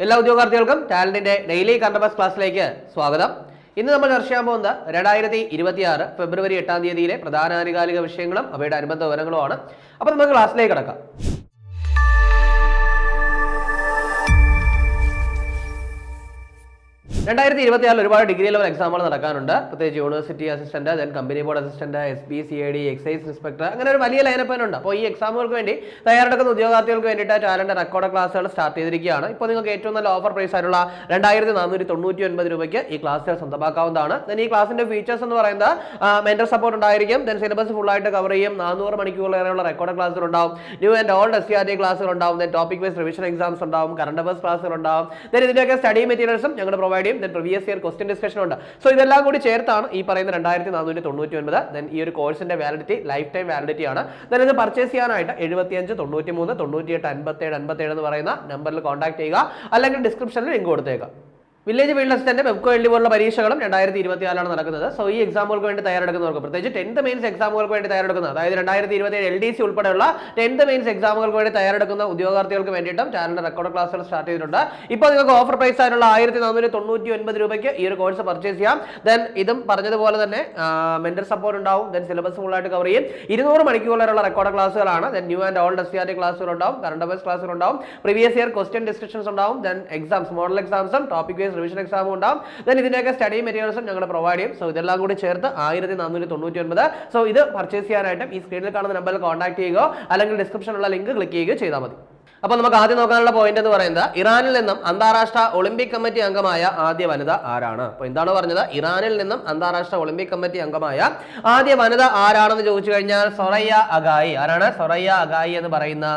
എല്ലാ ഉദ്യോഗാർത്ഥികൾക്കും ടാലന്റിന്റെ ഡെയിലി കണ്ടബസ് ക്ലാസ്സിലേക്ക് സ്വാഗതം. ഇന്ന് നമ്മൾ ചർച്ച ചെയ്യാൻ പോകുന്നത് രണ്ടായിരത്തി ഇരുപത്തിയാറ് ഫെബ്രുവരി എട്ടാം തീയതിയിലെ പ്രധാന ആനുകാലിക വിഷയങ്ങളും അവയുടെ അനുബന്ധ വിവരങ്ങളുമാണ്. അപ്പോൾ നമുക്ക് ക്ലാസ്സിലേക്ക് കിടക്കാം. രണ്ടായിരത്തി ഇരുപത്തിയാറിൽ ഒരുപാട് ഡിഗ്രി ലെവൽ എക്സാമുകൾ നടക്കാനുണ്ട്. പ്രത്യേകിച്ച് university assistant then company board assistant S B C I D excise inspector അങ്ങനെ ഒരു വലിയ ലൈനപ്പ് അപ്പോൾ ഈ എക്സാമുകൾക്ക് വേണ്ടി തയ്യാറെടുക്കുന്ന ഉദ്യോഗാർത്ഥികൾക്ക് വേണ്ടിയിട്ട് ടാലന്റ് റെക്കോർഡ് ക്ലാസുകൾ സ്റ്റാർട്ട് ചെയ്തിരിക്കുകയാണ്. ഇപ്പോൾ നിങ്ങൾക്ക് ഏറ്റവും നല്ല ഓഫർ പ്രൈസ് ആയിട്ടുള്ള രണ്ടായിരത്തി നാനൂറ്റി തൊണ്ണൂറ്റി ഒൻപത് രൂപയ്ക്ക് ഈ ക്ലാസ്സുകൾ സ്വന്തമാക്കാവുന്നതാണ്. ദെൻ ഈ ക്ലാസിന്റെ ഫീച്ചേഴ്സ് എന്ന് പറയുന്നത് മെന്റർ സപ്പോർട്ട് ഉണ്ടായിരിക്കും. ദെൻ സിലബസ് ഫുൾ ആയിട്ട് കവർ ചെയ്യും. നാനൂറ് മണിക്കൂറിലേറെയുള്ള റെക്കോർഡ് ക്ലാസുകൾ ഉണ്ടാവും. New and old S C R T ഉണ്ടാവും. Then topic wise revision exams ഉണ്ടാവും. കറണ്ട് അഫേഴ്സ് ക്ലാസുകൾ ഉണ്ടാവും. ദെൻ ഇതിന്റെയൊക്കെ സ്റ്റഡി മെറ്റീരിയൽസും ഞങ്ങൾ പ്രൊവൈഡ് ചെയ്യും. Then previous year question discussion ഉണ്ട്. സോ ഇതെല്ലാം കൂടി ചേർത്താണ് ഈ പറയുന്ന രണ്ടായിരത്തി നാനൂറ്റി തൊണ്ണൂറ്റി ഒൻപത് ദെൻ ഈ ഒരു കോഴ്സിന്റെ വാലിഡിറ്റി ലൈഫ് ടൈം വാലിഡിറ്റി ആണ്. ദെൻ ഇത് പർച്ചേസ് ചെയ്യാനായിട്ട് എഴുപത്തിയഞ്ച് തൊണ്ണൂറ്റി മൂന്ന് തൊണ്ണൂറ്റി എട്ട് അൻപത്തേഴ് അൻപത്തേഴ് എന്ന് പറയുന്ന നമ്പറിൽ കോൺടാക്ട് ചെയ്യുക. അല്ലെങ്കിൽ ഡിസ്ക്രിപ്ഷനിൽ ലിങ്ക് കൊടുത്തേക്കാം village field assistant Bevco L പോലുള്ള പരീക്ഷകളും രണ്ടായിരത്തി ഇരുപത്തിനാലാണ് നടക്കുന്നത്. സോ ഈ എക്സാമുകൾക്ക് വേണ്ടി തയ്യാറെടുക്കുന്നവർക്ക് പ്രത്യേകിച്ച് ടെൻത്ത് മെയിൻസ് എക്സാമുകൾക്ക് വേണ്ടി തയ്യാറെടുക്കുന്ന അതായത് രണ്ടായിരത്തി ഇരുപത്തിയേഴ് എൽ ഡി സി ഉൾപ്പെടെയുള്ള ടെൻത്ത് മെയിൻസ് എക്സാമുകൾക്ക് വേണ്ടി തയ്യാറെടുക്കുന്ന ഉദ്യോഗാർത്ഥികൾക്ക് വേണ്ടിയിട്ടും ചാനലിന്റെ റെക്കോർഡ് ക്ലാസ്സുകൾ സ്റ്റാർട്ട് ചെയ്തിട്ടുണ്ട്. ഇപ്പോൾ നിങ്ങൾക്ക് ഓഫർ പ്രൈസ് ആയിട്ടുള്ള ആയിരത്തി നാനൂറ്റി തൊണ്ണൂറ്റി ഒൻപത് രൂപയ്ക്ക് ഈ ഒരു കോഴ്സ് പർച്ചേസ് ചെയ്യാം. ദെൻ ഇതും പറഞ്ഞതുപോലെ തന്നെ മെന്റർ സപ്പോർട്ട് ഉണ്ടാവും. ദെൻ സിലബസ് ഫുൾ ആയിട്ട് കവർ ചെയ്യും. ഇരുന്നൂറ് മണിക്കൂറിലുള്ള record ക്ലാസ്സുകളാണ് then new and old S C R T ക്ലാസ്സുകൾ ഉണ്ടാവും കറണ്ട് അഫയർസ് ക്ലാസ്സുകൾ ഉണ്ടാവും പ്രീവിയസ് ഇയർ ക്വസ്റ്റ്യൻ ഡിസ്കഷൻസ് ഉണ്ടാവും ദെൻ എക്സാംസ് മോഡൽ എക്സാംസും ടോപ്പിക് വൈസ് റിവിഷൻ എക്സാമും ഉണ്ടാവും. ദെൻ ഇതിന്റെയൊക്കെ സ്റ്റഡി മെറ്റീരിയൽസും ഞങ്ങൾ പ്രൊവൈഡ് ചെയ്യും. സോ ഇതെല്ലാം കൂടി ചേർത്ത് ആയിരത്തി നാനൂറ്റി തൊണ്ണൂറ്റി ഒൻപത് സോ ഇത് പർച്ചേസ് ചെയ്യാനായിട്ടും ഈ സ്ക്രീനിൽ കാണുന്ന നമ്പറിൽ കോൺടാക്ട് ചെയ്യുകയോ അല്ലെങ്കിൽ ഡിസ്ക്രിപ്ഷനിലുള്ള ലിങ്ക് ക്ലിക്ക് ചെയ്യുകയോ ചെയ്താൽ മതി. അപ്പോൾ നമുക്ക് ആദ്യം നോക്കാനുള്ള പോയിന്റ് എന്ന് പറയുന്നത് ഇറാനിൽ നിന്നും അന്താരാഷ്ട്ര ഒളിമ്പിക് കമ്മിറ്റി അംഗമായ ആദ്യ വനിത ആരാണ്? അപ്പോൾ എന്താണ് പറഞ്ഞത്? ഇറാനിൽ നിന്നും അന്താരാഷ്ട്ര ഒളിമ്പിക് കമ്മിറ്റി അംഗമായ ആദ്യ വനിത ആരാണെന്ന് ചോദിച്ചു കഴിഞ്ഞാൽ സൊറയ്യ അഗായി. ആരാണ്? സൊറയ്യ അഗായി എന്ന് പറയുന്ന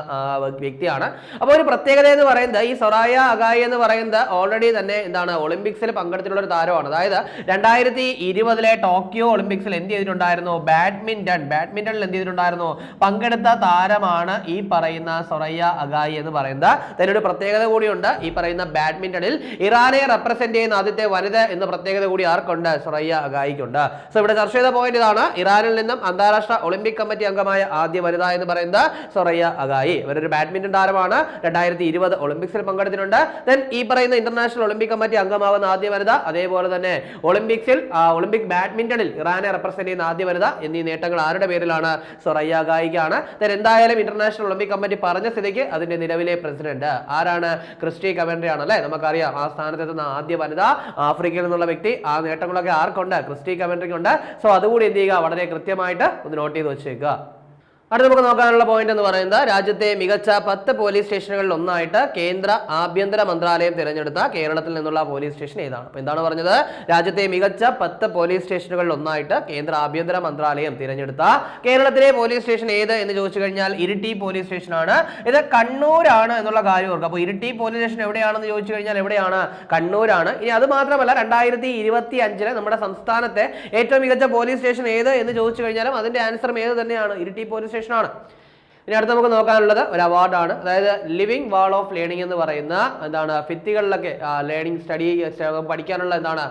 വ്യക്തിയാണ്. അപ്പോൾ ഒരു പ്രത്യേകത എന്ന് പറയുന്നത് ഈ സൊറയ്യ അഗായി എന്ന് പറയുന്നത് ഓൾറെഡി തന്നെ എന്താണ് ഒളിമ്പിക്സിൽ പങ്കെടുത്തിട്ടുള്ള ഒരു താരമാണ്. അതായത് രണ്ടായിരത്തി ഇരുപതിലെ ടോക്കിയോ ഒളിമ്പിക്സിൽ എന്ത് ചെയ്തിട്ടുണ്ടായിരുന്നു? ബാഡ്മിന്റൺ ബാഡ്മിന്റണിൽ എന്ത് ചെയ്തിട്ടുണ്ടായിരുന്നു? പങ്കെടുത്ത താരമാണ് ഈ പറയുന്ന സൊറയ്യ അഗായി എന്ന് പറയുന്നത്. അതിനൊരു പ്രത്യേകത കൂടിയുണ്ട്. ഈ പറയുന്ന ബാഡ്മിന്റണിൽ ഇറാനെ റെപ്രസെന്റ് ചെയ്യുന്ന ആദ്യത്തെ വനിത എന്ന പ്രത്യേകത കൂടി ആർക്കുണ്ട്? സുറയ്യ ഗായിക്കുണ്ട് സോ ഇവിടെ ചർച്ച ചെയ്ത പോയിന്റ് ഇതാണ്. ഇറാനിൽ നിന്നും അന്താരാഷ്ട്ര ഒളിമ്പിക് കമ്മിറ്റി അംഗമായ ആദ്യ വനിത എന്ന് പറയുന്നത് സൊറയ്യ അഗായി. ഇവരൊരു ബാഡ്മിന്റൺ താരമാണ്. രണ്ടായിരത്തി ഇരുപത് ഒളിമ്പിക്സിൽ പങ്കെടുത്തിട്ടുണ്ട്. ദെൻ ഈ പറയുന്ന ഇന്റർനാഷണൽ ഒളിമ്പിക് കമ്മിറ്റി അംഗമാവുന്ന ആദ്യ വനിത അതേപോലെ തന്നെ ഒളിമ്പിക്സിൽ ഒളിമ്പിക് ബാഡ്മിന്റണിൽ ഇറാനെ റെപ്രസെന്റ് ചെയ്യുന്ന ആദ്യ വനിത എന്നീ നേട്ടങ്ങൾ ആരുടെ പേരിലാണ്? സൊറയ്യ ഗായിക്കാണ് ദെൻ എന്തായാലും ഇന്റർനാഷണൽ ഒളിമ്പിക് കമ്മിറ്റി പറഞ്ഞ സ്ഥിതിക്ക് അതിന്റെ നിലവിലെ പ്രസിഡന്റ് ആരാണ്? ക്രിസ്റ്റി കവൻഡറി ആണ് അല്ലെ നമുക്കറിയാം ആ സ്ഥാനത്തെത്തുന്ന ആദ്യ വനിത ആഫ്രിക്കയിൽ നിന്നുള്ള വ്യക്തി. ആ നേട്ടങ്ങളൊക്കെ ആർക്കുണ്ട്? ക്രിസ്റ്റി കവൻഡറിക്ക് ഉണ്ട് സോ അതുകൂടി എന്ത് ചെയ്യുക? വളരെ കൃത്യമായിട്ട് ഒന്ന് നോട്ട് ചെയ്ത് വെച്ചേക്കുക. അടുത്ത നമുക്ക് നോക്കാനുള്ള പോയിന്റ് എന്ന് പറയുന്നത് രാജ്യത്തെ മികച്ച പത്ത് പോലീസ് സ്റ്റേഷനുകളിൽ ഒന്നായിട്ട് കേന്ദ്ര ആഭ്യന്തര മന്ത്രാലയം തിരഞ്ഞെടുത്ത കേരളത്തിൽ നിന്നുള്ള പോലീസ് സ്റ്റേഷൻ ഏതാണ്? അപ്പൊ എന്താണ് പറഞ്ഞത്? രാജ്യത്തെ മികച്ച പത്ത് പോലീസ് സ്റ്റേഷനുകളിൽ ഒന്നായിട്ട് കേന്ദ്ര ആഭ്യന്തര മന്ത്രാലയം തിരഞ്ഞെടുത്ത കേരളത്തിലെ പോലീസ് സ്റ്റേഷൻ ഏത് എന്ന് ചോദിച്ചു കഴിഞ്ഞാൽ ഇരിട്ടി പോലീസ് സ്റ്റേഷനാണ് ഇത് കണ്ണൂരാണ് എന്നുള്ള കാര്യം ഓർക്കുക. അപ്പോൾ ഇരിട്ടി പോലീസ് സ്റ്റേഷൻ എവിടെയാണെന്ന് ചോദിച്ചു കഴിഞ്ഞാൽ എവിടെയാണ്? കണ്ണൂരാണ്. ഇനി അത് മാത്രമല്ല രണ്ടായിരത്തി ഇരുപത്തി അഞ്ചിലെ നമ്മുടെ സംസ്ഥാനത്തെ ഏറ്റവും മികച്ച പോലീസ് സ്റ്റേഷൻ ഏത് എന്ന് ചോദിച്ചു കഴിഞ്ഞാലും അതിന്റെ ആൻസറും ഏത് തന്നെയാണ്? ഇരിട്ടി പോലീസ് സ്റ്റേഷനാണ് ഇനി അടുത്ത് നമുക്ക് നോക്കാനുള്ളത് ഒരു അവാർഡാണ് അതായത് ലിവിങ് വാൾ ഓഫ് ലേണിംഗ് എന്ന് പറയുന്ന എന്താണ് ഭിത്തികളിലൊക്കെ ലേണിംഗ് സ്റ്റഡി പഠിക്കാനുള്ള എന്താണ്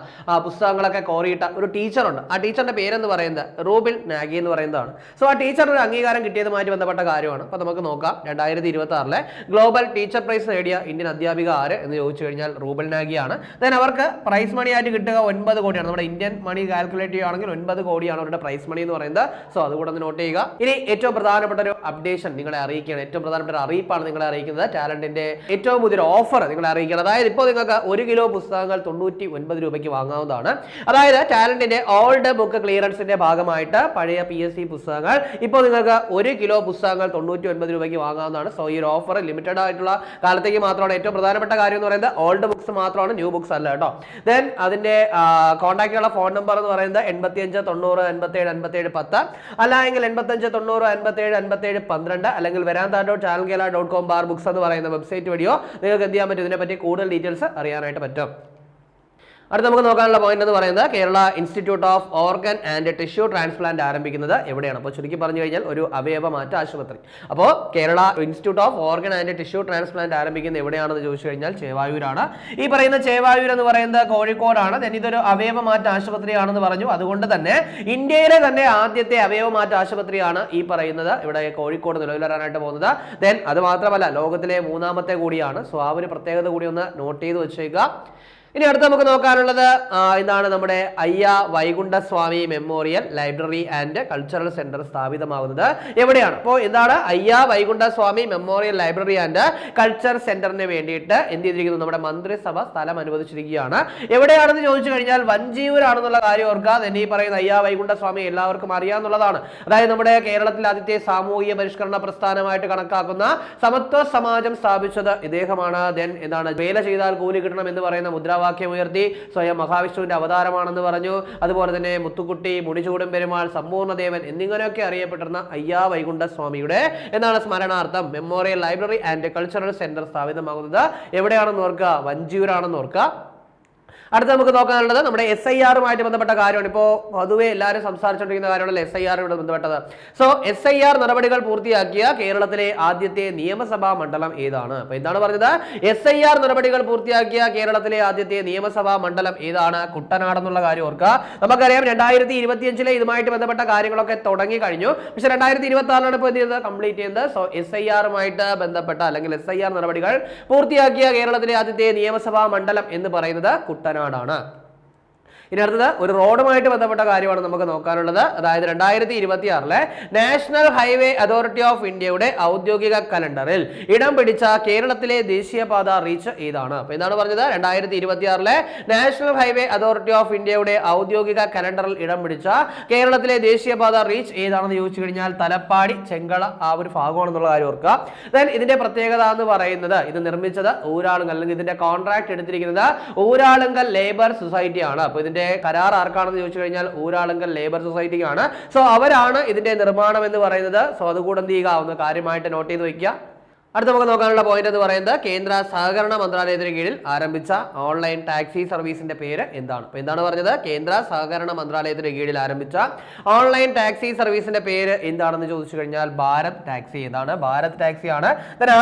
പുസ്തകങ്ങളൊക്കെ കോറിയിട്ട ഒരു ടീച്ചറുണ്ട് ആ ടീച്ചറിന്റെ പേരെന്ന് പറയുന്നത് റൂബിൻ നാഗി എന്ന് പറയുന്നതാണ്. സോ ആ ടീച്ചറിന് ഒരു അംഗീകാരം കിട്ടിയതുമായി ബന്ധപ്പെട്ട കാര്യമാണ്. അപ്പോൾ നമുക്ക് നോക്കാം. രണ്ടായിരത്തി ഇരുപത്തി ആറിലെ ഗ്ലോബൽ ടീച്ചർ പ്രൈസ് നേടിയ ഇന്ത്യൻ അധ്യാപിക ആര് എന്ന് ചോദിച്ചു കഴിഞ്ഞാൽ റൂബൽ നാഗിയാണ്. ദെൻ അവർക്ക് പ്രൈസ് മണി ആയിട്ട് കിട്ടുക ഒൻപത് കോടിയാണ്. നമ്മുടെ ഇന്ത്യൻ മണി കാൽക്കുലേറ്റ് ചെയ്യുകയാണെങ്കിൽ ഒൻപത് കോടിയാണ് അവരുടെ പ്രൈസ് മണി എന്ന് പറയുന്നത്. സോ അതുകൂടെ ഒന്ന് നോട്ട് ചെയ്യുക. ഇനി ഏറ്റവും പ്രധാനപ്പെട്ട ഒരു അപ്ഡേഷൻ നിങ്ങളെ അറിയിക്കുകയാണ്. ഏറ്റവും പ്രധാനപ്പെട്ട അറിയിപ്പാണ് നിങ്ങളെ അറിയിക്കുന്നത്. ടാലന്റിന്റെ ഏറ്റവും പുതിയ ഓഫർ നിങ്ങളെ അറിയിക്കുന്നത് അതായത് ഇപ്പോൾ നിങ്ങൾക്ക് ഒരു കിലോ പുസ്തകങ്ങൾ തൊണ്ണൂറ്റി ഒൻപത് രൂപയ്ക്ക് വാങ്ങാവുന്നതാണ്. അതായത് ടാലന്റിന്റെ ഓൾഡ് ബുക്ക് ക്ലിയറൻസിന്റെ ഭാഗമായിട്ട് പഴയ പി എസ് സി പുസ്തകങ്ങൾ ഇപ്പോൾ നിങ്ങൾക്ക് ഒരു കിലോ പുസ്തകങ്ങൾ തൊണ്ണൂറ്റി ഒൻപത് രൂപയ്ക്ക് വാങ്ങാവുന്നതാണ്. സോ ഈ ഓഫർ ലിമിറ്റഡ് ആയിട്ടുള്ള കാലത്തേക്ക് മാത്രമാണ് ഏറ്റവും പ്രധാനപ്പെട്ട കാര്യം എന്ന് പറയുന്നത്. ഓൾഡ് ബുക്സ് മാത്രമാണ് ന്യൂ ബുക്സ് അല്ല കേട്ടോ. ദെൻ അതിന്റെ കോൺടാക്ട് ചെയ്യാനുള്ള ഫോൺ നമ്പർ എന്ന് പറയുന്നത് എൺപത്തിയഞ്ച് തൊണ്ണൂറ് എൺപത്തേഴ് എൺപത്തേഴ് പത്ത്. അല്ല എങ്കിൽ എൺപത്തഞ്ച് തൊണ്ണൂറ് അൻപത്തേഴ് അൻപത്തേഴ് പന്ത്രണ്ട് അല്ലെങ്കിൽ Varantha dot channel Kerala dot com bar books എന്ന് പറയുന്ന വെബ്സൈറ്റ് വഴിയോ നിങ്ങൾക്ക് എന്ത് ചെയ്യാൻ പറ്റും? ഇതിനെപ്പറ്റി കൂടുതൽ ഡീറ്റെയിൽസ് അറിയാനായിട്ട് പറ്റും. അടുത്ത നമുക്ക് നോക്കാനുള്ള പോയിന്റ് എന്ന് പറയുന്നത് Kerala institute of organ and tissue transplant ആരംഭിക്കുന്നത് എവിടെയാണ്? അപ്പോൾ ചുരുക്കി പറഞ്ഞു കഴിഞ്ഞാൽ ഒരു അവയവ മാറ്റ ആശുപത്രി. അപ്പോൾ Kerala institute of organ and tissue transplant ആരംഭിക്കുന്നത് എവിടെയാണെന്ന് ചോദിച്ചു കഴിഞ്ഞാൽ ചേവായൂരാണ്. ഈ പറയുന്ന ചേവായൂർ എന്ന് പറയുന്നത് കോഴിക്കോടാണ്. then ഇതൊരു അവയവ മാറ്റ ആശുപത്രിയാണെന്ന് പറഞ്ഞു. അതുകൊണ്ട് തന്നെ ഇന്ത്യയിലെ തന്നെ ആദ്യത്തെ അവയവ മാറ്റ ആശുപത്രിയാണ് ഈ പറയുന്നത്. ഇവിടെ കോഴിക്കോട് നിലവിൽ വരാനായിട്ട് പോകുന്നത്. ദെൻ അത് മാത്രമല്ല ലോകത്തിലെ മൂന്നാമത്തെ കൂടിയാണ്. സോ ആ ഒരു പ്രത്യേകത കൂടി ഒന്ന് നോട്ട് ചെയ്ത് വെച്ചേക്കുക. ഇനി അടുത്ത് നമുക്ക് നോക്കാനുള്ളത് ഇതാണ് നമ്മുടെ Ayya Vaikundaswami memorial library and cultural centre സ്ഥാപിതമാകുന്നത്. എവിടെയാണ്? അപ്പോൾ എന്താണ്? Ayya Vaikundaswami memorial library and culture സെന്ററിന് വേണ്ടിയിട്ട് എന്ത് ചെയ്തിരിക്കുന്നു? നമ്മുടെ മന്ത്രിസഭ സ്ഥലം അനുവദിച്ചിരിക്കുകയാണ്. എവിടെയാണെന്ന് ചോദിച്ചു കഴിഞ്ഞാൽ വഞ്ചിയൂരാണെന്നുള്ള കാര്യം ഓർക്കുക. തന്നെ ഈ പറയുന്ന അയ്യ വൈകുണ്ഠസ്വാമി എല്ലാവർക്കും അറിയാമെന്നുള്ളതാണ് അതായത് നമ്മുടെ കേരളത്തിൽ ആദ്യത്തെ സാമൂഹിക പരിഷ്കരണ പ്രസ്ഥാനമായിട്ട് കണക്കാക്കുന്ന സമത്വ സമാജം സ്ഥാപിച്ചത് ഇദ്ദേഹമാണ്. ദെൻ എന്താണ്? വേല ചെയ്താൽ കൂലി കിട്ടണം എന്ന് പറയുന്ന മുദ്രാവാക്യം ഉയർത്തി സ്വയം മഹാവിഷ്ണുവിന്റെ അവതാരമാണെന്ന് പറഞ്ഞു. അതുപോലെ തന്നെ മുത്തുക്കുട്ടി മുടിചൂടും പെരുമാൾ സമ്പൂർണദേവൻ എന്നിങ്ങനെയൊക്കെ അറിയപ്പെട്ടിരുന്ന അയ്യാ വൈകുണ്ഠ സ്വാമിയുടെ എന്നാണ് സ്മരണാർത്ഥം memorial library and cultural centre സ്ഥാപിതമാകുന്നത്. എവിടെയാണെന്ന് ഓർക്കുക? വഞ്ചിയൂരാണെന്ന് ഓർക്കുക. അടുത്ത നമുക്ക് നോക്കാനുള്ളത് നമ്മുടെ എസ് ഐ ആറുമായിട്ട് ബന്ധപ്പെട്ട കാര്യമാണ്. ഇപ്പോൾ പൊതുവെ എല്ലാവരും സംസാരിച്ചുകൊണ്ടിരിക്കുന്ന കാര്യമാണല്ലോ എസ് ഐ ആറുമായിട്ട് ബന്ധപ്പെട്ടത്. സോ എസ് ഐ ആർ നടപടികൾ പൂർത്തിയാക്കിയ കേരളത്തിലെ ആദ്യത്തെ നിയമസഭാ മണ്ഡലം ഏതാണ്? അപ്പൊ എന്താണ് പറഞ്ഞത്? എസ് ഐ ആർ നടപടികൾ പൂർത്തിയാക്കിയ കേരളത്തിലെ ആദ്യത്തെ നിയമസഭാ മണ്ഡലം ഏതാണ്? കുട്ടനാട് എന്നുള്ള കാര്യം ഓർക്കുക. നമുക്കറിയാം രണ്ടായിരത്തി ഇരുപത്തിയഞ്ചിലെ ഇതുമായിട്ട് ബന്ധപ്പെട്ട കാര്യങ്ങളൊക്കെ തുടങ്ങി കഴിഞ്ഞു. പക്ഷെ രണ്ടായിരത്തി ഇരുപത്തി ആറിലാണ് ഇപ്പോൾ എന്ത് ചെയ്തത്. കംപ്ലീറ്റ് ചെയ്യുന്നത് സോ എസ് ഐ ആറുമായിട്ട് ബന്ധപ്പെട്ട അല്ലെങ്കിൽ എസ് ഐ ആർ നടപടികൾ പൂർത്തിയാക്കിയ കേരളത്തിലെ ആദ്യത്തെ നിയമസഭാ മണ്ഡലം എന്ന് പറയുന്നത് കുട്ടനാടാണ് ഇനി അടുത്തത് ഒരു റോഡുമായിട്ട് ബന്ധപ്പെട്ട കാര്യമാണ് നമുക്ക് നോക്കാനുള്ളത്. അതായത് രണ്ടായിരത്തി ഇരുപത്തി ആറിലെ നാഷണൽ ഹൈവേ അതോറിറ്റി ഓഫ് ഇന്ത്യയുടെ ഔദ്യോഗിക കലണ്ടറിൽ ഇടം പിടിച്ച കേരളത്തിലെ ദേശീയപാത റീച്ച് ഏതാണ്? അപ്പൊ എന്താണ് പറഞ്ഞത്? രണ്ടായിരത്തി ഇരുപത്തി ആറിലെ നാഷണൽ ഹൈവേ അതോറിറ്റി ഓഫ് ഇന്ത്യയുടെ ഔദ്യോഗിക കലണ്ടറിൽ ഇടം പിടിച്ച കേരളത്തിലെ ദേശീയപാത റീച്ച് ഏതാണെന്ന് ചോദിച്ചു കഴിഞ്ഞാൽ തലപ്പാടി ചെങ്കള ആ ഒരു ഭാഗമാണെന്നുള്ള കാര്യം ഓർക്കുക. ദെൻ ഇതിന്റെ പ്രത്യേകത എന്ന് പറയുന്നത് ഇത് നിർമ്മിച്ചത് ഊരാളുങ്കൽ അല്ലെങ്കിൽ ഇതിന്റെ കോൺട്രാക്ട് എടുത്തിരിക്കുന്നത് ഊരാളുങ്കൽ ലേബർ സൊസൈറ്റി ആണ്. അപ്പൊ ഇതിന്റെ കരാർ ആർക്കാണെന്ന് ചോദിച്ചു കഴിഞ്ഞാൽ ഊരാളുങ്കൽ ലേബർ സൊസൈറ്റിക്കാണ് സോ അവരാണ് ഇതിന്റെ നിർമ്മാണം എന്ന് പറയുന്നത്. സോ അതുകൂടെ എന്ത് ചെയ്യുക? ഒന്ന് കാര്യമായിട്ട് നോട്ട് ചെയ്ത് വെക്കുക അടുത്ത നമുക്ക് നോക്കാനുള്ള പോയിന്റ് എന്ന് പറയുന്നത് കേന്ദ്ര സഹകരണ മന്ത്രാലയത്തിന് കീഴിൽ ആരംഭിച്ച ഓൺലൈൻ ടാക്സി സർവീസിന്റെ പേര് എന്താണ്? അപ്പൊ എന്താണ് പറഞ്ഞത്? കേന്ദ്ര സഹകരണ മന്ത്രാലയത്തിന് കീഴിൽ ആരംഭിച്ച ഓൺലൈൻ ടാക്സി സർവീസിന്റെ പേര് എന്താണെന്ന് ചോദിച്ചു കഴിഞ്ഞാൽ ഭാരത് ടാക്സി എന്താണ് ഭാരത് ടാക്സി ആണ്.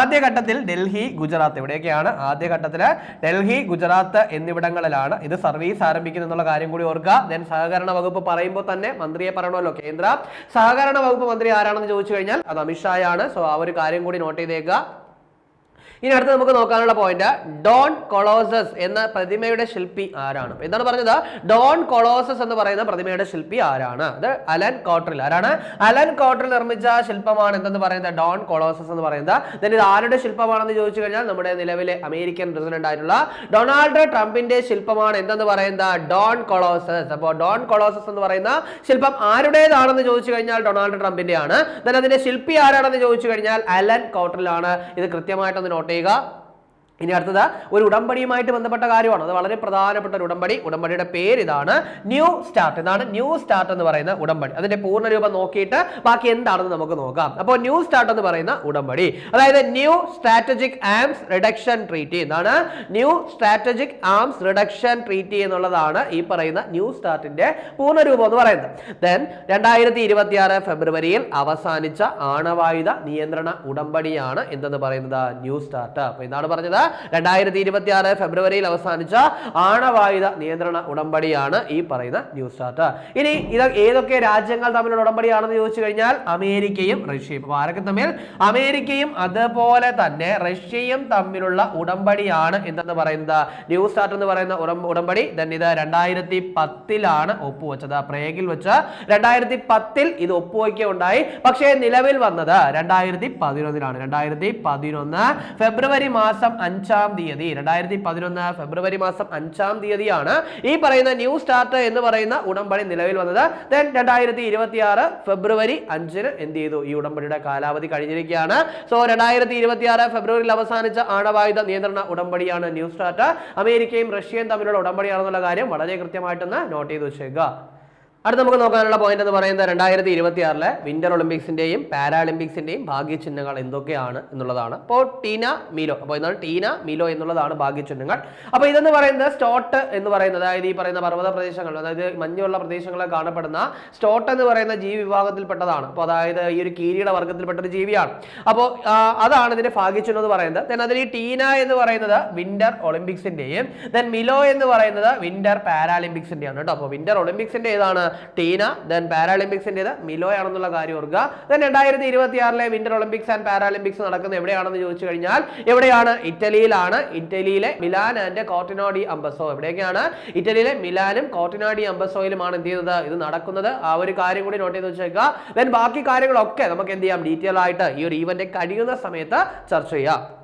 ആദ്യ ഘട്ടത്തിൽ ഡൽഹി ഗുജറാത്ത്. ഇവിടെയൊക്കെയാണ് ആദ്യ ഘട്ടത്തിൽ ഡൽഹി ഗുജറാത്ത് എന്നിവിടങ്ങളിലാണ് ഇത് സർവീസ് ആരംഭിക്കുന്നത് എന്നുള്ള കാര്യം കൂടി ഓർക്കുക. ദെൻ സഹകരണ വകുപ്പ് പറയുമ്പോൾ തന്നെ മന്ത്രിയെ പറയണമല്ലോ. കേന്ദ്ര സഹകരണ വകുപ്പ് മന്ത്രി ആരാണെന്ന് ചോദിച്ചു കഴിഞ്ഞാൽ അത് അമിത്ഷായാണ് സോ ആ ഒരു കാര്യം കൂടി നോട്ട് ചെയ്തേക്കുക. ഇനി അടുത്ത് നമുക്ക് നോക്കാനുള്ള പോയിന്റ് ഡോൺ കൊളോസസ് എന്ന പ്രതിമയുടെ ശില്പി ആരാണ്? എന്താണ് പറഞ്ഞത്? ഡോൺ കൊളോസസ് എന്ന് പറയുന്ന പ്രതിമയുടെ ശില്പി ആരാണ്? അത് അലൻ കോട്രിൽ ആരാണ്? അലൻ കോട്രിൽ നിർമ്മിച്ച ശില്പമാണ് എന്തെന്ന് പറയുന്നത്? ഡോൺ കൊളോസസ് എന്ന് പറയുന്നത്. ഇത് ആരുടെ ശില്പമാണെന്ന് ചോദിച്ചു കഴിഞ്ഞാൽ നമ്മുടെ നിലവിലെ അമേരിക്കൻ പ്രസിഡന്റ് ആയിട്ടുള്ള ഡൊണാൾഡ് ട്രംപിന്റെ ശില്പമാണ് എന്തെന്ന് പറയുന്നത്? ഡോൺ കൊളോസസ് അപ്പോൾ ഡോൺ കൊളോസസ് എന്ന് പറയുന്ന ശില്പം ആരുടേതാണെന്ന് ചോദിച്ചു കഴിഞ്ഞാൽ ഡൊണാൾഡ് ട്രംപിന്റെ ആണ് then അതിന്റെ ശില്പി ആരാണെന്ന് ചോദിച്ചു കഴിഞ്ഞാൽ അലൻ കോട്രിലാണ് ഇത് കൃത്യമായിട്ടൊന്ന് നോട്ട് ചെയ്യുക. ഇനി അടുത്തത് ഒരു ഉടമ്പടിയുമായിട്ട് ബന്ധപ്പെട്ട കാര്യമാണ്. അത് വളരെ പ്രധാനപ്പെട്ട ഒരു ഉടമ്പടി. ഉടമ്പടിയുടെ പേര് ഇതാണ് ന്യൂ സ്റ്റാർട്ട്. ഇതാണ് ന്യൂ സ്റ്റാർട്ട് എന്ന് പറയുന്ന ഉടമ്പടി. അതിന്റെ പൂർണ രൂപം നോക്കിയിട്ട് ബാക്കി എന്താണെന്ന് നമുക്ക് നോക്കാം. അപ്പോൾ ന്യൂ സ്റ്റാർട്ട് എന്ന് പറയുന്ന ഉടമ്പടി. അതായത് new strategic arms reduction treaty. എന്നാണ് new strategic arms reduction treaty എന്നുള്ളതാണ് ഈ പറയുന്ന ന്യൂ സ്റ്റാർട്ടിന്റെ പൂർണ രൂപം എന്ന് പറയുന്നത്. ദെൻ രണ്ടായിരത്തി ഇരുപത്തി ആറ് ഫെബ്രുവരിയിൽ അവസാനിച്ച ആണവായുധ നിയന്ത്രണ ഉടമ്പടിയാണ് എന്തെന്ന് പറയുന്നത്? New START. അപ്പൊ എന്താണ് പറഞ്ഞത്. രണ്ടായിരത്തി ഇരുപത്തി ആറ് ഫെബ്രുവരിയിൽ അവസാനിച്ച ആണവായുധ നിയന്ത്രണ ഉടമ്പടിയാണ് ഈ പറയുന്ന ന്യൂ സ്റ്റാർട്ട് ഇനി ഇത് ഏതൊക്കെ രാജ്യങ്ങൾ തമ്മിലുള്ള ഉടമ്പടിയാണെന്ന് ചോദിച്ചു കഴിഞ്ഞാൽ അമേരിക്കയും റഷ്യയും. അപ്പൊ ആരൊക്കെ തമ്മിൽ? അമേരിക്കയും അതുപോലെ തന്നെ റഷ്യയും തമ്മിലുള്ള ഉടമ്പടിയാണ് എന്തെന്ന് പറയുന്നത്? ന്യൂ സ്റ്റാർട്ട് എന്ന് പറയുന്ന ഉടമ്പടി ദൻ ഇത് രണ്ടായിരത്തി പത്തിലാണ് ഒപ്പുവെച്ചത് പ്രേഗിൽ വെച്ച് രണ്ടായിരത്തി പത്തിൽ ഇത് ഒപ്പുവയ്ക്കുകയുണ്ടായി പക്ഷേ നിലവിൽ വന്നത് രണ്ടായിരത്തി പതിനൊന്നിലാണ് രണ്ടായിരത്തി പതിനൊന്ന് ഫെബ്രുവരി മാസം അഞ്ചാം തീയതി രണ്ടായിരത്തി പതിനൊന്ന് ഫെബ്രുവരി മാസം അഞ്ചാം തീയതിയാണ് ഈ പറയുന്ന ന്യൂ സ്റ്റാർട്ട് എന്ന് പറയുന്ന ഉടമ്പടി നിലവിൽ വന്നത്. ദെൻ രണ്ടായിരത്തി ഇരുപത്തി ആറ് ഫെബ്രുവരി അഞ്ചിന് എന്ത് ചെയ്തു? ഈ ഉടമ്പടിയുടെ കാലാവധി കഴിഞ്ഞിരിക്കുകയാണ്. സോ രണ്ടായിരത്തി ഇരുപത്തി ആറ് ഫെബ്രുവരിയിൽ അവസാനിച്ച ആണവായുധ നിയന്ത്രണ ഉടമ്പടിയാണ് ന്യൂ സ്റ്റാർട്ട്. അമേരിക്കയും റഷ്യയും തമ്മിലുള്ള ഉടമ്പടിയാണെന്നുള്ള കാര്യം വളരെ കൃത്യമായിട്ടൊന്ന് നോട്ട് ചെയ്ത് വെച്ചേക്കുക. അടുത്ത നമുക്ക് നോക്കാനുള്ള പോയിന്റ് എന്ന് പറയുന്നത് രണ്ടായിരത്തി ഇരുപത്തി ആറിലെ വിന്റർ ഒളിമ്പിക്സിന്റെയും പാരാളിമ്പിക്സിന്റെയും ഭാഗ്യചിഹ്നങ്ങൾ എന്തൊക്കെയാണ് എന്നുള്ളതാണ്. അപ്പോൾ ടീന മിലോ. അപ്പോൾ എന്താണ് ടീന മിലോ എന്നുള്ളതാണ് ഭാഗ്യചിഹ്നങ്ങൾ. അപ്പോൾ ഇതെന്ന് പറയുന്നത് സ്റ്റോട്ട് എന്ന് പറയുന്നത് അതായത് ഈ പറയുന്ന പർവത പ്രദേശങ്ങൾ അതായത് മഞ്ഞുള്ള പ്രദേശങ്ങളിൽ കാണപ്പെടുന്ന സ്റ്റോട്ട് എന്ന് പറയുന്ന ജീവി വിഭാഗത്തിൽപ്പെട്ടതാണ്. അപ്പോൾ അതായത് ഈ ഒരു കീരിയുടെ വർഗത്തിൽപ്പെട്ട ഒരു ജീവിയാണ്. അപ്പോൾ അതാണ് ഇതിന്റെ ഭാഗ്യചിഹ്നം എന്ന് പറയുന്നത്. ദെൻ അതിൽ ഈ ടീന എന്ന് പറയുന്നത് വിന്റർ ഒളിമ്പിക്സിന്റെയും ദെൻ മിലോ എന്ന് പറയുന്നത് വിന്റർ പാരാലിമ്പിക്സിന്റെയാണ് കേട്ടോ. അപ്പോൾ വിന്റർ ഒളിമ്പിക്സിന്റെ ഏതാണ്? ടീന ദെൻ പാരാളിമ്പിക്സിന്റെ മിലോ ആണെന്നുള്ള കാര്യം ഓർക്കുക. ദെൻ രണ്ടായിരത്തി ഇരുപത്തി ആറിലെ വിന്റർ ഒളിമ്പിക്സ് ആൻഡ് പാരാലിമ്പിക്സ് നടക്കുന്നത് എവിടെയാണെന്ന് ചോദിച്ചു കഴിഞ്ഞാൽ എവിടെയാണ്? ഇറ്റലിയിലാണ്. ഇറ്റലിയിലെ മിലാൻ ആൻഡ് കോർട്ടിനോഡി അംബസോ എവിടെയൊക്കെയാണ്? ഇറ്റലിയിലെ മിലാനും കോർട്ടിനോഡി അംബസോയിലുമാണ് എന്ത് ചെയ്യുന്നത്? ഇത് നടക്കുന്നത്. ആ ഒരു കാര്യം കൂടി നോട്ട് ചെയ്ത് വെച്ചേക്കുക. ദെൻ ബാക്കി കാര്യങ്ങളൊക്കെ നമുക്ക് എന്ത് ചെയ്യാം? ഡീറ്റെയിൽ ആയിട്ട് ഈ ഒരു ഈവന്റ് കഴിയുന്ന സമയത്ത് ചർച്ച ചെയ്യാം.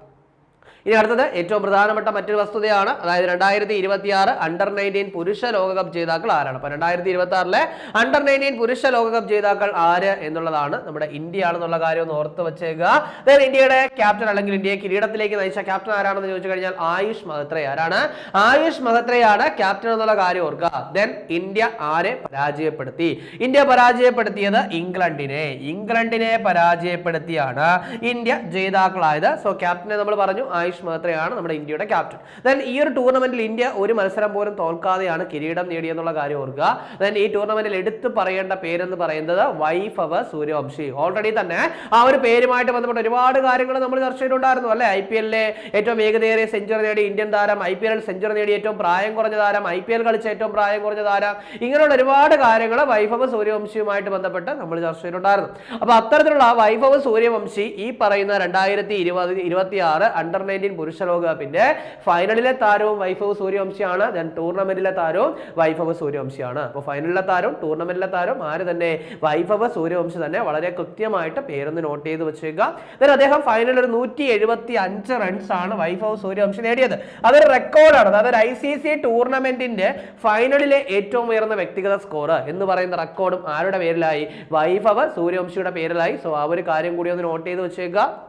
ഇനി അടുത്തത് ഏറ്റവും പ്രധാനപ്പെട്ട മറ്റൊരു വസ്തുതയാണ്. അതായത് രണ്ടായിരത്തി ഇരുപത്തി ആറ് അണ്ടർ നയന്റീൻ പുരുഷ ലോകകപ്പ് ജേതാക്കൾ ആരാണ്? അപ്പൊ രണ്ടായിരത്തി ഇരുപത്തി ആറിലെ അണ്ടർ നയന്റീൻ പുരുഷ ലോകകപ്പ് ജേതാക്കൾ ആര് എന്നുള്ളതാണ് നമ്മുടെ ഇന്ത്യ ആണെന്നുള്ള കാര്യം ഒന്ന് ഓർത്ത് വെച്ചേക്കുക. അതായത് ഇന്ത്യയുടെ ക്യാപ്റ്റൻ അല്ലെങ്കിൽ ഇന്ത്യയെ കിരീടത്തിലേക്ക് നയിച്ച ക്യാപ്റ്റൻ ആരാണെന്ന് ചോദിച്ചു കഴിഞ്ഞാൽ ആയുഷ് മഹത്രേ. ആരാണ്? ആയുഷ് മഹത്രയാണ് ക്യാപ്റ്റൻ എന്നുള്ള കാര്യം ഓർക്കുക. ദെൻ ഇന്ത്യ ആരെ പരാജയപ്പെടുത്തി? ഇന്ത്യ പരാജയപ്പെടുത്തിയത് ഇംഗ്ലണ്ടിനെ. ഇംഗ്ലണ്ടിനെ പരാജയപ്പെടുത്തിയാണ് ഇന്ത്യ ജേതാക്കളായത്. സോ ക്യാപ്റ്റനെ നമ്മൾ പറഞ്ഞു ആയുഷ് മഹത്രയാണ് നമ്മുടെ ഇന്ത്യയുടെ ക്യാപ്റ്റൻ ദെൻ ഈ ഒരു ടൂർണമെന്റിൽ ഇന്ത്യ ഒരു മത്സരം പോലും തോൽക്കാതെയാണ് കിരീടം നേടിയെന്നുള്ള കാര്യം ഓർക്കുക. ദെൻ ഈ ടൂർണമെന്റിൽ എടുത്തു പറയേണ്ട പേരെന്ന് പറയുന്നത് വൈഫ് അവർ സൂര്യവംശി. ഓൾറെഡി തന്നെ ആ ഒരു പേരുമായിട്ട് ബന്ധപ്പെട്ട ഒരുപാട് കാര്യങ്ങൾ നമ്മൾ ചർച്ച ചെയ്തിട്ടുണ്ടായിരുന്നു അല്ലെ? ഐ പി എല്ലിലെ ഏറ്റവും വേഗതയേറിയ സെഞ്ചുറി നേടിയ ഇന്ത്യൻ താരം ഐ പി എല്ലിൽ സെഞ്ചുറി നേടിയ ഏറ്റവും പ്രായം കുറഞ്ഞ താരം ഐ പി എൽ കളിച്ച ഏറ്റവും പ്രായം കുറഞ്ഞ താരം ഇങ്ങനെയുള്ള ഒരുപാട് കാര്യങ്ങൾ വൈഭവ സൂര്യവംശിയുമായിട്ട് ബന്ധപ്പെട്ട് നമ്മൾ ചർച്ച ചെയ്തിട്ടുണ്ടായിരുന്നു. അപ്പൊ അത്തരത്തിലുള്ള വൈഭവ സൂര്യവംശി ഈ പറയുന്ന രണ്ടായിരത്തി ഇരുപത് ഇരുപത്തി ആറ് അണ്ടർ നയന്റീൻ പുരുഷ ലോകകപ്പിന്റെ ഫൈനലിലെ താരവും വൈഭവ് സൂര്യവംശിയാണ്. ദെൻ ടൂർണമെന്റിലെ താരവും വൈഫവ് സൂര്യവംശിയാണ്. അപ്പോൾ ഫൈനലിലെ താരവും ടൂർണമെന്റിലെ താരവും ആര് തന്നെ? വൈഫവ് സൂര്യവംശി തന്നെ. വളരെ കൃത്യമായിട്ട് പേരൊന്ന് നോട്ട് ചെയ്ത് വെച്ചേക്കുക ദെൻ അദ്ദേഹം ഫൈനലിൽ ഒരു നൂറ്റി എഴുപത്തി അഞ്ച് റൺസ് ആണ് വൈഭവ് സൂര്യവംശി നേടിയത്. അതൊരു റെക്കോർഡാണ് അതായത് ഐ സി സി ടൂർണമെന്റിന്റെ ഫൈനലിലെ ഏറ്റവും ഉയർന്ന വ്യക്തിഗത സ്കോർ എന്ന് പറയുന്ന റെക്കോർഡും ആരുടെ പേരിലായി? വൈഭവ് സൂര്യവംശിയുടെ പേരിലായി. സോ ആ ഒരു കാര്യം കൂടി ഒന്ന് നോട്ട് ചെയ്ത് വെച്ചേക്കുക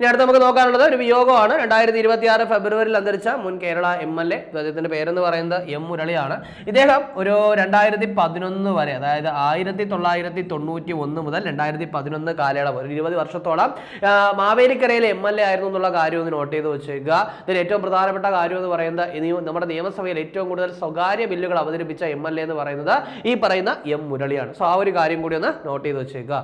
ഇനി അടുത്ത് നമുക്ക് നോക്കാനുള്ളത് ഒരു വിയോഗമാണ്. രണ്ടായിരത്തി ഇരുപത്തി ആറ് ഫെബ്രുവരിയിൽ അന്തരിച്ച മുൻ കേരള എം എൽ എ. അദ്ദേഹത്തിന്റെ പേരെന്ന് പറയുന്നത് എം മുരളിയാണ്. ഇദ്ദേഹം ഒരു രണ്ടായിരത്തി പതിനൊന്ന് വരെ അതായത് ആയിരത്തി തൊള്ളായിരത്തി തൊണ്ണൂറ്റി ഒന്ന് മുതൽ രണ്ടായിരത്തി പതിനൊന്ന് കാലയളവ് ഒരു ഇരുപത് വർഷത്തോളം മാവേലിക്കരയിലെ എം എൽ എ ആയിരുന്നു എന്നുള്ള കാര്യം ഒന്ന് നോട്ട് ചെയ്ത് വെച്ചേക്കുക. ഇതിൽ ഏറ്റവും പ്രധാനപ്പെട്ട കാര്യം എന്ന് പറയുന്നത് നമ്മുടെ നിയമസഭയിൽ ഏറ്റവും കൂടുതൽ സ്വകാര്യ ബില്ലുകൾ അവതരിപ്പിച്ച എം എൽ എ എന്ന് പറയുന്നത് ഈ പറയുന്ന എം മുരളിയാണ്. സോ ആ ഒരു കാര്യം കൂടി ഒന്ന് നോട്ട് ചെയ്ത് വെച്ചേക്കുക.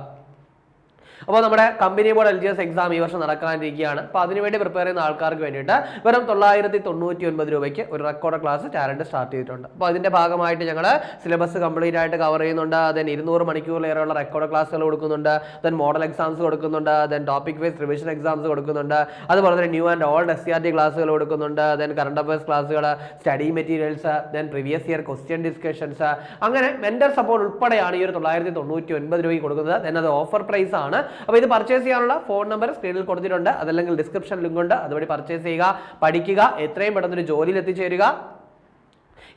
അപ്പോൾ നമ്മുടെ company board L G S exam ഈ വർഷം നടക്കാനിരിക്കുകയാണ്. അപ്പോൾ അതിനുവേണ്ടി പ്രിപ്പയർ ചെയ്യുന്ന ആൾക്കാർക്ക് വേണ്ടിയിട്ട് വെറും തൊള്ളായിരത്തി തൊണ്ണൂറ്റി ഒൻപത് രൂപയ്ക്ക് ഒരു റെക്കോർഡ് ക്ലാസ് ടാലന്റ് സ്റ്റാർട്ട് ചെയ്തിട്ടുണ്ട്. അപ്പോൾ അതിന്റെ ഭാഗമായിട്ട് ഞങ്ങൾ സിലബസ് കംപ്ലീറ്റ് ആയിട്ട് കവർ ചെയ്യുന്നുണ്ട്. ദെൻ ഇരുന്നൂറ് മണിക്കൂറിലേറെയുള്ള റെക്കോർഡ് ക്ലാസ്സുകൾ കൊടുക്കുന്നുണ്ട്. ദെൻ മോഡൽ എക്സാംസ് കൊടുക്കുന്നുണ്ട്. Then topic wise revision exams കൊടുക്കുന്നുണ്ട്. അതുപോലെ തന്നെ new and old S R T ക്ലാസ്സുകൾ കൊടുക്കുന്നുണ്ട്. ദെൻ കറണ്ട് അഫയേഴ്സ് ക്ലാസ്സുകൾ study materials then previous year question discussions അങ്ങനെ മെന്റർ സപ്പോർട്ട് ഉൾപ്പെടെയാണ് ഈ ഒരു തൊള്ളായിരത്തി തൊണ്ണൂറ്റി ഒൻപത് രൂപയ്ക്ക് കൊടുക്കുന്നത്. ദെൻ അത് ഓഫർ പ്രൈസ് ആണ്. അപ്പോൾ ഇത് പർച്ചേസ് ചെയ്യാനുള്ള ഫോൺ നമ്പർ സ്ക്രീനിൽ കൊടുത്തിട്ടുണ്ട്. അതല്ലെങ്കിൽ ഡിസ്ക്രിപ്ഷൻ ലിങ്ക് ഉണ്ട്. അതുവഴി പർച്ചേസ് ചെയ്യുക പഠിക്കുക എത്രയും പെട്ടെന്ന് ഒരു ജോലിയിൽ എത്തിച്ചേരുക.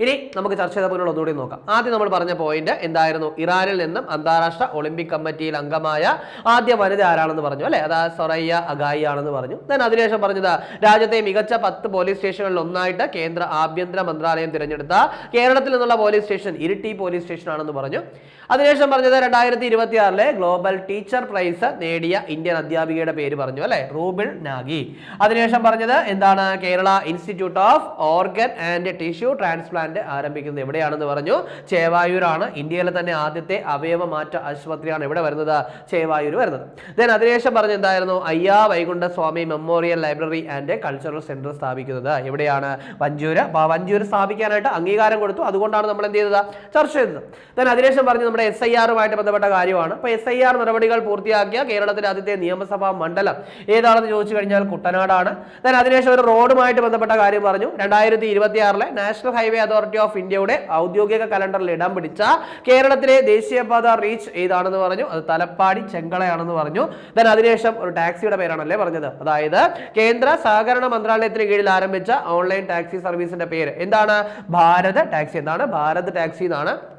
ഇനി നമുക്ക് ചർച്ച ചെയ്ത പോലുള്ള ഒന്നുകൂടി നോക്കാം. ആദ്യം നമ്മൾ പറഞ്ഞ പോയിന്റ് എന്തായിരുന്നു? ഇറാനിൽ നിന്നും അന്താരാഷ്ട്ര ഒളിമ്പിക് കമ്മിറ്റിയിൽ അംഗമായ ആദ്യ വനിത ആരാണെന്ന് പറഞ്ഞു അല്ലെ? അതാ സൊറയ്യ അഗായി ആണെന്ന് പറഞ്ഞു. ദൻ അതിനുശേഷം പറഞ്ഞത് രാജ്യത്തെ മികച്ച പത്ത് പോലീസ് സ്റ്റേഷനുകളിൽ ഒന്നായിട്ട് കേന്ദ്ര ആഭ്യന്തര മന്ത്രാലയം തിരഞ്ഞെടുത്ത കേരളത്തിൽ നിന്നുള്ള police station Iritty police station ആണെന്ന് പറഞ്ഞു. അതിനുശേഷം പറഞ്ഞത് രണ്ടായിരത്തി ഇരുപത്തി ആറിലെ ഗ്ലോബൽ ടീച്ചർ പ്രൈസ് നേടിയ ഇന്ത്യൻ അധ്യാപികയുടെ പേര് പറഞ്ഞു അല്ലെ? റൂബിൾ നാഗി. അതിനുശേഷം പറഞ്ഞത് എന്താണ്? Kerala institute of organ and tissue transplant ആരംഭിക്കുന്നത് എവിടെയാണെന്ന് പറഞ്ഞു. ചേവായൂരാണ് ഇന്ത്യയിലെ തന്നെ ആദ്യത്തെ അവയവ മാറ്റ ആശുപത്രിയാണ് എവിടെ വരുന്നത്? ചേവായൂർ വരുന്നത്. ദെൻ അതിനുശേഷം പറഞ്ഞു എന്തായിരുന്നു? Ayya Vaikunda Swami memorial library and cultural centre സ്ഥാപിക്കുന്നത്. എവിടെയാണ്? വഞ്ചൂര് വഞ്ചൂര് സ്ഥാപിക്കാനായിട്ട് അംഗീകാരം കൊടുത്തു. അതുകൊണ്ടാണ് നമ്മൾ എന്ത് ചെയ്തത്? ചർച്ച ചെയ്തത്. ദെൻ അതിനുശേഷം പറഞ്ഞു നമ്മുടെ എസ് ഐ ആറുമായിട്ട് ബന്ധപ്പെട്ട കാര്യമാണ്. അപ്പോൾ എസ് ഐ ആർ നടപടികൾ പൂർത്തിയാക്കിയ കേരളത്തിലെ ആദ്യത്തെ നിയമസഭാ മണ്ഡലം ഏതാണെന്ന് ചോദിച്ചു കഴിഞ്ഞാൽ കുട്ടനാടാണ്. ദെൻ അതിനുശേഷം ഒരു റോഡുമായിട്ട് ബന്ധപ്പെട്ട കാര്യം പറഞ്ഞു. രണ്ടായിരത്തി ഇരുപത്തി ആറിലെ നാഷണൽ ഹൈവേ ഓഫ് ഇന്ത്യയുടെ ഔദ്യോഗിക കലണ്ടറിൽ ഇടം പിടിച്ച കേരളത്തിലെ ദേശീയപാത റീച്ച് ഏതാണെന്ന് പറഞ്ഞു? അത് തലപ്പാടി ചെങ്കളയാണെന്ന് പറഞ്ഞു. ദൻ അതിനുശേഷം ഒരു ടാക്സിയുടെ പേരാണല്ലേ പറഞ്ഞത്? അതായത് കേന്ദ്ര സഹകരണ മന്ത്രാലയത്തിന് കീഴിൽ ആരംഭിച്ച ഓൺലൈൻ ടാക്സി സർവീസിന്റെ പേര്. എന്താണ്? ഭാരത് ടാക്സി. എന്താണ്? ഭാരത് ടാക്സി എന്നാണ്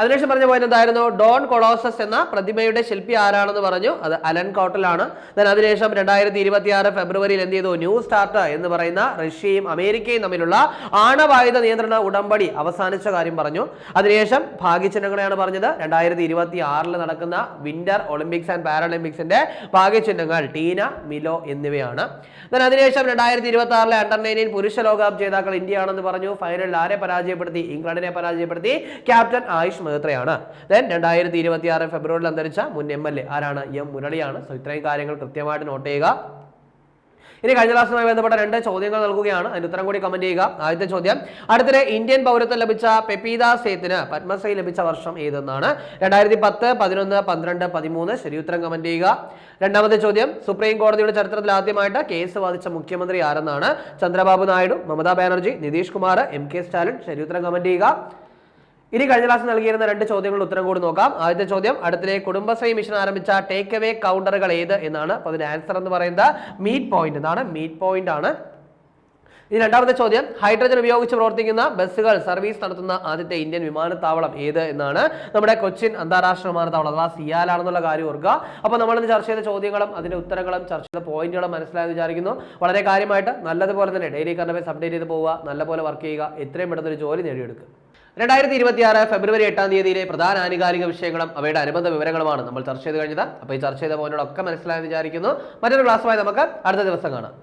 അതിനുശേഷം പറഞ്ഞ പോയിന്റ് എന്തായിരുന്നു? ഡോൺ കൊളോസസ് എന്ന പ്രതിമയുടെ ശില്പി ആരാണെന്ന് പറഞ്ഞു. അത് അലൻ കോട്ടലാണ്. ആണ് അതിനുശേഷം രണ്ടായിരത്തി ഇരുപത്തി ആറ് ഫെബ്രുവരിയിൽ എന്ത് ചെയ്തു? ന്യൂ സ്റ്റാർട്ട് എന്ന് പറയുന്ന റഷ്യയും അമേരിക്കയും തമ്മിലുള്ള ആണവായുധ നിയന്ത്രണ ഉടമ്പടി അവസാനിച്ച കാര്യം പറഞ്ഞു. അതിനുശേഷം ഭാഗ്യചിഹ്നങ്ങളെയാണ് പറഞ്ഞത്. രണ്ടായിരത്തി ഇരുപത്തി ആറിൽ നടക്കുന്ന വിന്റർ ഒളിമ്പിക്സ് ആൻഡ് പാരാളിമ്പിക്സിന്റെ ഭാഗ്യചിഹ്നങ്ങൾ ടീന മിലോ എന്നിവയാണ്. Then അതിനുശേഷം രണ്ടായിരത്തി ഇരുപത്തി ആറിലെ അണ്ടർ നയന്റീൻ പുരുഷ ലോകകപ്പ് ജേതാക്കൾ ഇന്ത്യ ആണെന്ന് പറഞ്ഞു ഫൈനലിൽ ആരെ പരാജയപ്പെടുത്തി? ഇംഗ്ലണ്ടിനെ പരാജയപ്പെടുത്തി. ക്യാപ്റ്റൻ ആയുഷ് മേത്രയാണ്. ദെൻ രണ്ടായിരത്തി ഇരുപത്തി ആറ് ഫെബ്രുവരിയിൽ അന്തരിച്ച മുൻ എം എൽ എ ആരാണ്? എം മുരളിയാണ്. സോ ഇത്രയും കാര്യങ്ങൾ കൃത്യമായിട്ട് നോട്ട് ചെയ്യുക. ഇനി കഴിഞ്ഞ ക്ലാസ്സുമായി ബന്ധപ്പെട്ട രണ്ട് ചോദ്യങ്ങൾ നൽകുകയാണ്. അതിന് ഉത്തരം കൂടി കമന്റ് ചെയ്യുക. ആദ്യത്തെ ചോദ്യം അടുത്തിടെ ഇന്ത്യൻ പൗരത്വം ലഭിച്ച പെപ്പീത സേത്തിന് പത്മശ്രീ ലഭിച്ച വർഷം ഏതെന്നാണ്? രണ്ടായിരത്തി പത്ത് പതിനൊന്ന് പന്ത്രണ്ട് പതിമൂന്ന് ഉത്തരം കമന്റ് ചെയ്യുക. രണ്ടാമത്തെ ചോദ്യം സുപ്രീം കോടതിയുടെ ചരിത്രത്തിൽ ആദ്യമായിട്ട് കേസ് വാദിച്ച മുഖ്യമന്ത്രി ആരെന്നാണ്? ചന്ദ്രബാബു നായിഡു മമതാ ബാനർജി നിതീഷ് കുമാർ എം കെ സ്റ്റാലിൻ ശരി ഉത്തരം കമന്റ് ചെയ്യുക. ഇനി കഴിഞ്ഞ ക്ലാസ് നൽകിയിരുന്ന രണ്ട് ചോദ്യങ്ങളുടെ ഉത്തരം കൂടി നോക്കാം. ആദ്യത്തെ ചോദ്യം അടുത്തിടെ കുടുംബശ്രീ മിഷൻ ആരംഭിച്ച ടേക്ക് അവേ കൗണ്ടറുകൾ ഏത് എന്നാണ്. അപ്പൊ അതിന്റെ ആൻസർ എന്ന് പറയുന്നത് മീറ്റ് പോയിന്റ് എന്നാണ്. മീറ്റ് പോയിന്റ് ആണ്. ഇനി രണ്ടാമത്തെ ചോദ്യം ഹൈഡ്രജൻ ഉപയോഗിച്ച് പ്രവർത്തിക്കുന്ന ബസ്സുകൾ സർവീസ് നടത്തുന്ന ആദ്യത്തെ ഇന്ത്യൻ വിമാനത്താവളം ഏത് എന്നാണ്. നമ്മുടെ കൊച്ചിൻ അന്താരാഷ്ട്ര വിമാനത്താവളം അഥവാ സിയാലാണെന്നുള്ള കാര്യം ഓർക്കുക. അപ്പോൾ നമ്മൾ ഇന്ന് ചർച്ച ചെയ്ത ചോദ്യങ്ങളും അതിന്റെ ഉത്തരങ്ങളും ചർച്ച ചെയ്ത പോയിന്റുകളും മനസ്സിലായെന്ന് വിചാരിക്കുന്നു. വളരെ കാര്യമായിട്ട് നല്ലതുപോലെ തന്നെ ഡെയിലി കറണ്ട് അപ്ഡേറ്റ് ചെയ്ത് പോവുക നല്ലപോലെ വർക്ക് ചെയ്യുക എത്രയും പെട്ടെന്ന് ഒരു ജോലി നേടിയെടുക്കുക. രണ്ടായിരത്തി ഇരുപത്തി ആറ് ഫെബ്രുവരി എട്ടാം തീയതിയിലെ പ്രധാന ആനുകാലിക വിഷയങ്ങളും അവയുടെ അനുബന്ധ വിവരങ്ങളുമാണ് നമ്മൾ ചർച്ച ചെയ്ത് കഴിഞ്ഞത്. അപ്പോൾ ഈ ചർച്ച ചെയ്ത പോയിന്റുകളൊക്കെ മനസ്സിലായെന്ന് വിചാരിക്കുന്നു. മറ്റൊരു ക്ലാസ്സുമായി നമുക്ക് അടുത്ത ദിവസം കാണാം.